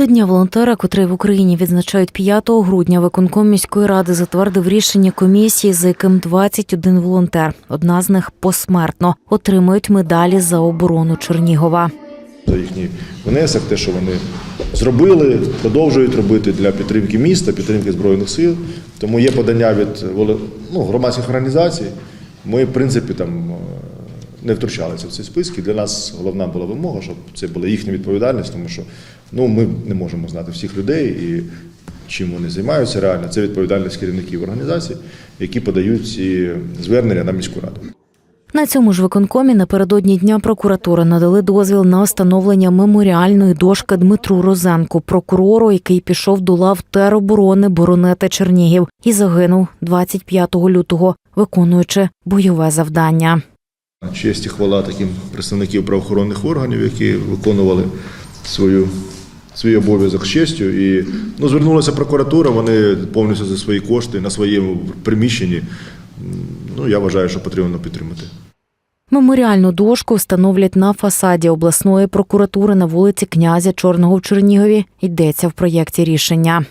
До Дня волонтера, котрий в Україні відзначають 5 грудня, виконком міської ради затвердив рішення комісії, за яким 21 волонтер, одна з них посмертно, отримують медалі за оборону Чернігова. за їхній внесок, те, що вони зробили, продовжують робити для підтримки міста, підтримки збройних сил. Тому є подання від ну, громадських організацій. Ми, в принципі, там не втручалися в ці списки. Для нас головна була вимога, щоб це була їхня відповідальність, тому що ну, ми не можемо знати всіх людей і чим вони займаються реально. Це відповідальність керівників організацій, які подають ці звернення на міську раду. На цьому ж виконкомі напередодні дня прокуратури надали дозвіл на встановлення меморіальної дошки Дмитру Розенку, прокурору, який пішов до лав тероборони Боронета Чернігів і загинув 25 лютого, виконуючи бойове завдання. Честь і хвала таким представників правоохоронних органів, які виконували свою, свій обов'язок з честю. І ну, звернулася прокуратура, вони повністю за свої кошти на своєму приміщенні. Ну, я вважаю, що потрібно підтримати. Меморіальну дошку встановлять на фасаді обласної прокуратури на вулиці князя Чорного в Чернігові. Йдеться в проєкті рішення.